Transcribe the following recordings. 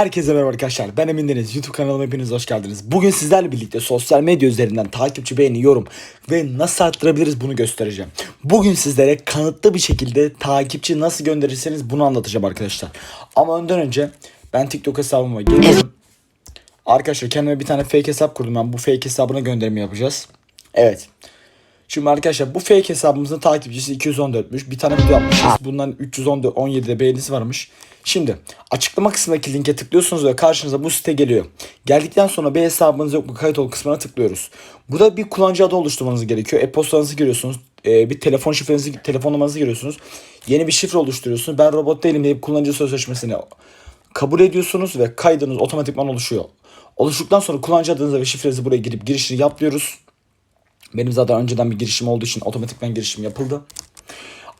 Herkese merhaba arkadaşlar. Ben Emin Deniz. YouTube kanalıma hepiniz hoş geldiniz. Bugün sizlerle birlikte sosyal medya üzerinden takipçi, beğeni, yorum ve nasıl arttırabiliriz bunu göstereceğim. Bugün sizlere kanıtlı bir şekilde takipçi nasıl gönderirseniz bunu anlatacağım arkadaşlar. Ama önden önce ben TikTok hesabıma geliyorum. Arkadaşlar kendime bir tane fake hesap kurdum. Ben bu fake hesabına gönderimi yapacağız. Evet. Şimdi arkadaşlar bu fake hesabımızın takipçisi 214'müş. Bir tane video yapmışız. Bundan 317'de beğenisi varmış. Şimdi açıklama kısmındaki linke tıklıyorsunuz ve karşınıza bu site geliyor. Geldikten sonra bir hesabınız yok mu kayıt ol kısmına tıklıyoruz. Burada bir kullanıcı adı oluşturmanız gerekiyor. E-postanızı giriyorsunuz. Ee, bir telefon şifrenizi, telefon numaranızı giriyorsunuz. Yeni bir şifre oluşturuyorsunuz. Ben robot değilim deyip kullanıcı sözleşmesini kabul ediyorsunuz ve kaydınız otomatikman oluşuyor. Oluştuktan sonra kullanıcı adınızı ve şifrenizi buraya girip girişini yapıyoruz. Benim zaten önceden bir girişim olduğu için otomatikman girişim yapıldı.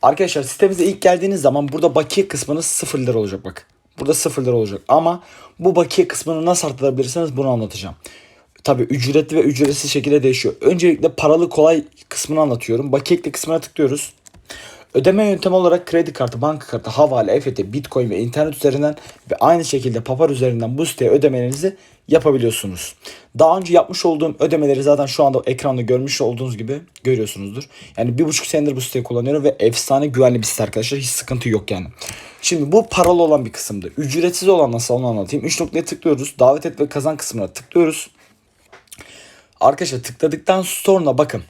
Arkadaşlar sitemize ilk geldiğiniz zaman burada bakiye kısmınız 0 lira olacak bak. Burada 0 lira olacak ama bu bakiye kısmını nasıl arttırabilirsiniz bunu anlatacağım. Tabi ücretli ve ücretsiz şekilde değişiyor. Öncelikle paralı kolay kısmını anlatıyorum. Bakiyekli kısmına tıklıyoruz. Ödeme yöntemi olarak kredi kartı, banka kartı, havale, EFT, bitcoin ve internet üzerinden ve aynı şekilde papar üzerinden bu siteye ödemelerinizi yapabiliyorsunuz. Daha önce yapmış olduğum ödemeleri zaten şu anda ekranda görmüş olduğunuz gibi görüyorsunuzdur. Yani bir buçuk senedir bu siteyi kullanıyorum ve efsane güvenli bir site arkadaşlar. Hiç sıkıntı yok yani. Şimdi bu paralı olan bir kısımdı. Ücretsiz olan nasıl onu anlatayım. 3 noktaya tıklıyoruz. Davet et ve kazan kısmına tıklıyoruz. Arkadaşlar tıkladıktan sonra bakın.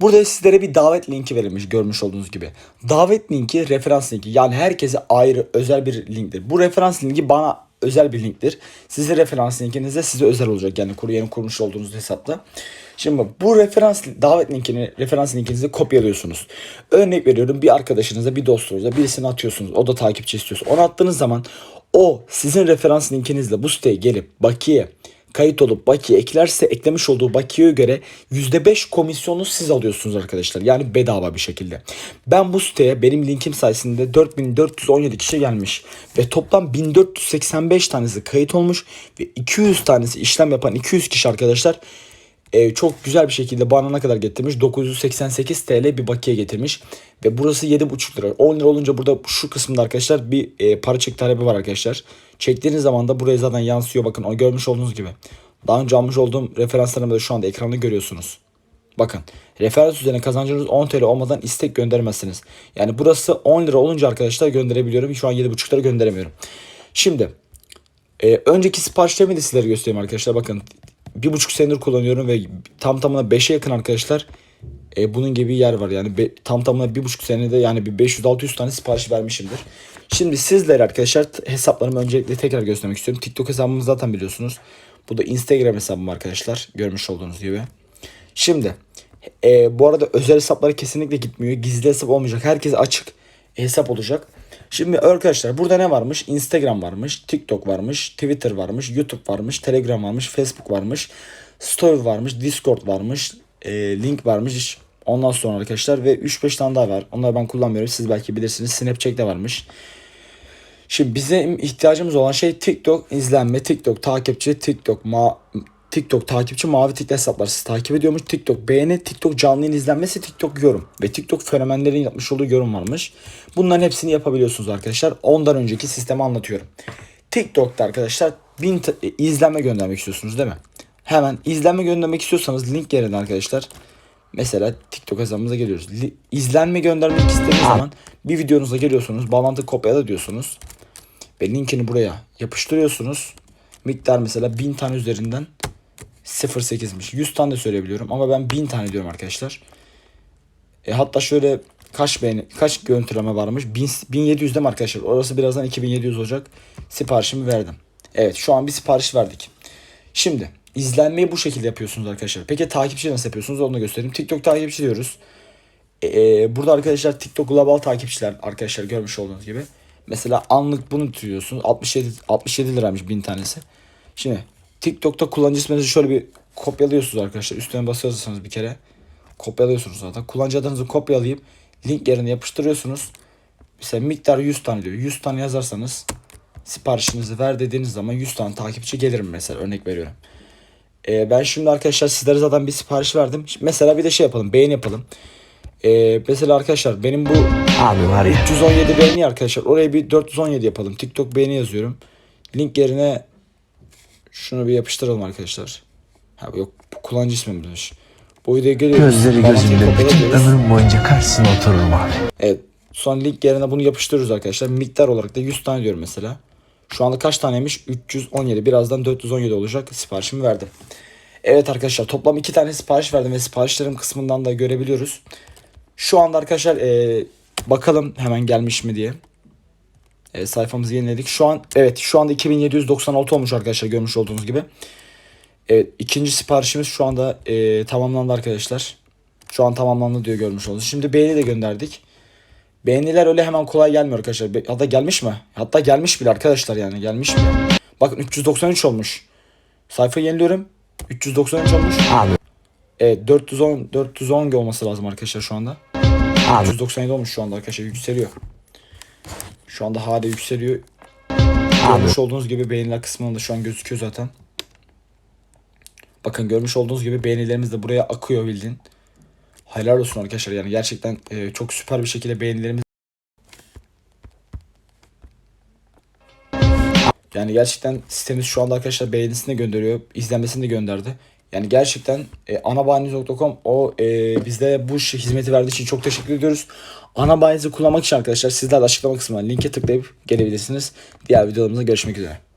Burada sizlere bir davet linki verilmiş görmüş olduğunuz gibi. Davet linki referans linki. Yani herkese ayrı özel bir linktir. Bu referans linki bana özel bir linktir. Size referans linkiniz de size özel olacak. Yani kuru yeni kurmuş olduğunuz hesapta. Şimdi bu referans davet linkini referans linkinizi kopyalıyorsunuz. Örnek veriyorum bir arkadaşınıza bir dostunuza birisini atıyorsunuz. O da takipçi istiyorsa. Onu attığınız zaman o sizin referans linkinizle bu siteye gelip bakiye kayıt olup bakiye eklerse eklemiş olduğu bakiyeye göre %5 komisyonu siz alıyorsunuz arkadaşlar. Yani bedava bir şekilde. Ben bu siteye benim linkim sayesinde 4417 kişi gelmiş. Ve toplam 1485 tanesi kayıt olmuş. Ve 200 tanesi işlem yapan 200 kişi arkadaşlar e, çok güzel bir şekilde bana kadar getirmiş? 988 TL bir bakiye getirmiş. Ve burası 7,5 lira. 10 lira olunca burada şu kısımda arkadaşlar bir e, para çek talebi var arkadaşlar. Çektiğiniz zaman da buraya zaten yansıyor. Bakın o görmüş olduğunuz gibi. Daha önce almış olduğum referanslarımı da şu anda ekranda görüyorsunuz. Bakın referans üzerine kazancınız 10 TL olmadan istek göndermezsiniz. Yani burası 10 lira olunca arkadaşlar gönderebiliyorum. Şu an 7,5 lira gönderemiyorum. Şimdi e, önceki siparişlerimi de sizlere göstereyim arkadaşlar. Bakın bir buçuk senedir kullanıyorum ve tam tamına 5'e yakın arkadaşlar e, bunun gibi yer var. Yani be, tam tamına bir buçuk senede yani bir 500-600 tane sipariş vermişimdir. Şimdi sizlere arkadaşlar hesaplarımı öncelikle tekrar göstermek istiyorum. TikTok hesabımı zaten biliyorsunuz. Bu da Instagram hesabım arkadaşlar. Görmüş olduğunuz gibi. Şimdi e, bu arada özel hesaplara kesinlikle gitmiyor. Gizli hesap olmayacak. Herkes açık hesap olacak. Şimdi arkadaşlar burada ne varmış? Instagram varmış, TikTok varmış, Twitter varmış, YouTube varmış, Telegram varmış, Facebook varmış, Story varmış, Discord varmış, e, Link varmış. Ondan sonra arkadaşlar ve 3-5 tane daha var. Onları ben kullanmıyorum. Siz belki bilirsiniz. Snapchat de varmış. Şimdi bizim ihtiyacımız olan şey TikTok izlenme, TikTok takipçi, TikTok ma TikTok takipçi mavi tik hesaplar sizi takip ediyormuş. TikTok beğeni, TikTok canlı yayın izlenmesi, TikTok yorum ve TikTok fenomenlerin yapmış olduğu yorum varmış. Bunların hepsini yapabiliyorsunuz arkadaşlar. Ondan önceki sistemi anlatıyorum. TikTok'ta arkadaşlar 1000 izlenme göndermek istiyorsunuz değil mi? Hemen izlenme göndermek istiyorsanız link yerine arkadaşlar mesela TikTok hesabımıza geliyoruz. Li- İzlenme göndermek istediğiniz zaman bir videonuza geliyorsunuz. Bağlantı kopyala diyorsunuz. Ve linkini buraya yapıştırıyorsunuz. Miktar mesela 1000 tane üzerinden 0.8'miş. 100 tane de söyleyebiliyorum ama ben 1000 tane diyorum arkadaşlar. E, hatta şöyle kaç beğeni, kaç görüntüleme varmış? 1000, 1700 değil mi arkadaşlar? Orası birazdan 2700 olacak. Siparişimi verdim. Evet şu an bir sipariş verdik. Şimdi izlenmeyi bu şekilde yapıyorsunuz arkadaşlar. Peki takipçi nasıl yapıyorsunuz onu da göstereyim. TikTok takipçi diyoruz. E, burada arkadaşlar TikTok global takipçiler arkadaşlar görmüş olduğunuz gibi. Mesela anlık bunu tutuyorsunuz. 67 67 liraymış bin tanesi. Şimdi TikTok'ta kullanıcı isminizi şöyle bir kopyalıyorsunuz arkadaşlar. Üstüne basıyorsanız bir kere kopyalıyorsunuz zaten. Kullanıcı adınızı kopyalayıp link yerine yapıştırıyorsunuz. Mesela miktar 100 tane diyor. 100 tane yazarsanız siparişinizi ver dediğiniz zaman 100 tane takipçi gelir mi mesela örnek veriyorum. Ee, ben şimdi arkadaşlar sizlere zaten bir sipariş verdim. Şimdi mesela bir de şey yapalım beğeni yapalım. Ee, mesela arkadaşlar benim bu Abi var ya. 317 beğeni arkadaşlar. Oraya bir 417 yapalım. TikTok beğeni yazıyorum. Link yerine şunu bir yapıştıralım arkadaşlar. Ha yok bu kullanıcı ismimmiş. Bu videoya geliyoruz. Gözleri gözümde bütün diyoruz. ömrüm boyunca karşısına otururum abi. Evet. Son link yerine bunu yapıştırıyoruz arkadaşlar. Miktar olarak da 100 tane diyorum mesela. Şu anda kaç taneymiş? 317. Birazdan 417 olacak. Siparişimi verdim. Evet arkadaşlar toplam 2 tane sipariş verdim ve siparişlerim kısmından da görebiliyoruz. Şu anda arkadaşlar eee, bakalım hemen gelmiş mi diye. E, sayfamızı yeniledik. Şu an evet şu anda 2796 olmuş arkadaşlar görmüş olduğunuz gibi. Evet ikinci siparişimiz şu anda eee, tamamlandı arkadaşlar. Şu an tamamlandı diyor görmüş oldunuz. Şimdi beğeni de gönderdik. Beğeniler öyle hemen kolay gelmiyor arkadaşlar. Hatta gelmiş mi? Hatta gelmiş bile arkadaşlar yani gelmiş bile. Bakın 393 olmuş. Sayfayı yeniliyorum. 393 olmuş. Abi, Evet 410 410 olması lazım arkadaşlar şu anda. abi, 397 olmuş şu anda arkadaşlar yükseliyor. Şu anda hala yükseliyor. Görmüş olduğunuz gibi beğeniler kısmında şu an gözüküyor zaten. Bakın görmüş olduğunuz gibi beğenilerimiz de buraya akıyor bildiğin. Helal olsun arkadaşlar yani gerçekten e, çok süper bir şekilde beğenilerimiz Yani gerçekten sitemiz şu anda arkadaşlar beğenisini de gönderiyor, izlenmesini de gönderdi. Yani gerçekten e, anabayiniz.com o e, bizde bu hizmeti verdiği için çok teşekkür ediyoruz. Anabayinizi kullanmak için arkadaşlar sizler de açıklama kısmına linke tıklayıp gelebilirsiniz. Diğer videolarımızda görüşmek üzere.